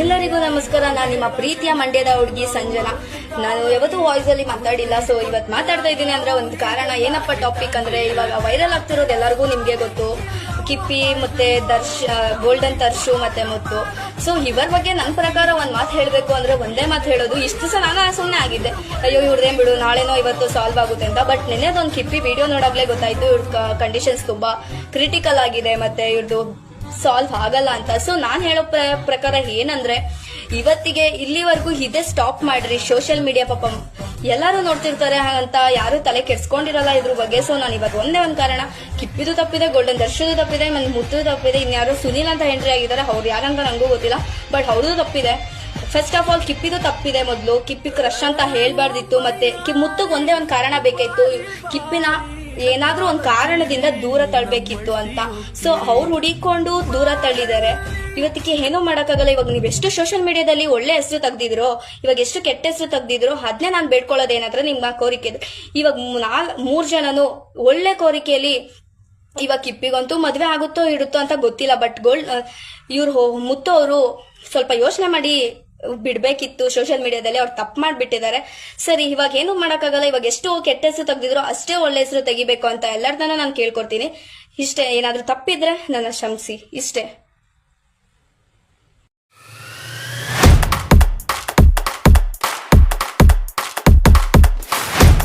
ಎಲ್ಲರಿಗೂ ನಮಸ್ಕಾರ. ನಾನು ನಿಮ್ಮ ಪ್ರೀತಿಯ ಮಂಡ್ಯದ ಹುಡುಗಿ ಸಂಜನಾ. ನಾನು ಯಾವತ್ತೂ ವಾಯ್ಸ್ ಅಲ್ಲಿ ಮಾತಾಡಿಲ್ಲ ಸೊ ಇವತ್ತು ಮಾತಾಡ್ತಾ ಇದ್ದೀನಿ ಅಂದ್ರೆ ಒಂದು ಕಾರಣ. ಏನಪ್ಪ ಟಾಪಿಕ್ ಅಂದ್ರೆ ಇವಾಗ ವೈರಲ್ ಆಗ್ತಿರೋದು ಎಲ್ಲರಿಗೂ ನಿಮ್ಗೆ ಗೊತ್ತು. ಕಿಪ್ಪಿ ಮತ್ತೆ ದರ್ಶ್ ಗೋಲ್ಡನ್ ತರ್ಶು ಮತ್ತೆ ಮುತ್ತು. ಸೊ ಇವರ ಬಗ್ಗೆ ನನ್ನ ಪ್ರಕಾರ ಒಂದ್ ಮಾತು ಹೇಳಬೇಕು ಅಂದ್ರೆ ಒಂದೇ ಮಾತು ಹೇಳೋದು. ಇಷ್ಟು ಸಲ ನಾನು ಸುಮ್ಮನೆ ಆಗಿದ್ದೆ. ಅಯ್ಯೋ, ಇವ್ರದೇನ್ ಬಿಡು, ನಾಳೆನೋ ಇವತ್ತು ಸಾಲ್ವ್ ಆಗುತ್ತೆ ಅಂತ. ಬಟ್ ನಿನ್ನೆದೊಂದು ಕಿಪ್ಪಿ ವಿಡಿಯೋ ನೋಡಾಗ್ಲೇ ಗೊತ್ತಾಯ್ತು. ಇವ್ರ ಕಂಡೀಷನ್ಸ್ ತುಂಬಾ ಕ್ರಿಟಿಕಲ್ ಆಗಿದೆ. ಮತ್ತೆ ಇವ್ರದ್ದು ಸಾಲ್ವ್ ಆಗಲ್ಲ ಅಂತ. ಸೊ ನಾನು ಹೇಳೋ ಪ್ರ- ಪ್ರಕಾರ ಏನಂದ್ರೆ, ಇವತ್ತಿಗೆ ಇಲ್ಲಿವರೆಗೂ ಇದೇ ಸ್ಟಾಪ್ ಮಾಡ್ರಿ ಸೋಷಿಯಲ್ ಮೀಡಿಯಾ ಪಾಪ. ಎಲ್ಲರೂ ನೋಡ್ತಿರ್ತಾರೆ ಅಂತ, ಯಾರು ತಲೆ ಕೆಡ್ಸ್ಕೊಂಡಿರಲ್ಲ ಇದ್ರ ಬಗ್ಗೆ. ಸೊ ನಾನು ಇವಾಗ ಒಂದೇ ಒಂದ್ ಕಾರಣ. ಕಿಪ್ಪಿದು ತಪ್ಪಿದೆ ಗೋಲ್ಡನ್ ದರ್ಶದು ತಪ್ಪಿದೆ, ಮತ್ತೆ ಮುತ್ತು ತಪ್ಪಿದೆ. ಇನ್ಯಾರೋ ಸುನೀಲ್ ಅಂತ ಎಂಟ್ರಿ ಆಗಿದ್ದಾರೆ. ಅವ್ರು ಯಾರಂತ ನಂಗೂ ಗೊತ್ತಿಲ್ಲ. ಬಟ್ ಹೌದು ತಪ್ಪಿದೆ. ಫಸ್ಟ್ ಆಫ್ ಆಲ್ ಕಿಪ್ಪಿದು ತಪ್ಪಿದೆ ಮೊದಲು. ಕಿಪ್ಪಿ ಕ್ರಶ್ ಅಂತ ಹೇಳ್ಬಾರ್ದಿತ್ತು. ಮತ್ತೆ ಮುತ್ತುಗ್ ಒಂದೇ ಒಂದ್ ಕಾರಣ ಬೇಕಾಯ್ತು. ಕಿಪ್ಪಿನ ಏನಾದ್ರೂ ಒಂದ್ ಕಾರಣದಿಂದ ದೂರ ತಳ್ಬೇಕಿತ್ತು ಅಂತ. ಸೊ ಅವ್ರು ಹುಡಿಕೊಂಡು ದೂರ ತಳ್ಳಿದ್ದಾರೆ ಇವತ್ತಿಗೆ ಏನೂ ಮಾಡಕ್ಕಾಗಲ್ಲ. ಇವಾಗ ನೀವು ಎಷ್ಟು ಸೋಷಿಯಲ್ ಮೀಡಿಯಾದಲ್ಲಿ ಒಳ್ಳೆ ಹೆಸರು ತೆಗ್ದಿದ್ರೋ, ಇವಾಗ ಎಷ್ಟು ಕೆಟ್ಟ ಹೆಸರು ತೆಗ್ದಿದ್ರೋ ಅದನ್ನೇ ನಾನು ಬೇಡ್ಕೊಳ್ಳೋದೇನಂದ್ರೆ ನಿಮ್ಮ ಕೋರಿಕೆ. ಇವಾಗ ನಾಲ್, ಮೂರ್ ಜನನು ಒಳ್ಳೆ ಕೋರಿಕೆಯಲ್ಲಿ ಇವಾಗ ಕಿಪ್ಪಿಗಂತೂ ಮದ್ವೆ ಆಗುತ್ತೋ, ಇಡುತ್ತೋ ಅಂತ ಗೊತ್ತಿಲ್ಲ. ಬಟ್ ಗೋಲ್ಡ್ ಇವ್ರು ಮುತ್ತು ಸ್ವಲ್ಪ ಯೋಚನೆ ಮಾಡಿ ಬಿಡ್ಬೇಕಿತ್ತು. ಸೋಷಿಯಲ್ ಮೀಡಿಯಾದಲ್ಲಿ ಅವ್ರು ತಪ್ಪು ಮಾಡ್ಬಿಟ್ಟಿದ್ದಾರೆ. ಸರಿ, ಇವಾಗ ಏನು ಮಾಡೋಕ್ಕಾಗಲ್ಲ. ಇವಾಗ ಎಷ್ಟು ಕೆಟ್ಟ ಹೆಸರು ತೆಗೆದಿದ್ರು ಅಷ್ಟೇ ಒಳ್ಳೆ ಹೆಸರು ತೆಗಿಬೇಕು ಅಂತ ಎಲ್ಲರದನ್ನ ನಾನು ಕೇಳ್ಕೊಡ್ತೀನಿ. ಇಷ್ಟೇ, ಏನಾದರೂ ತಪ್ಪಿದ್ರೆ ನನ್ನ ಕ್ಷಮಿಸಿ. ಇಷ್ಟೇ.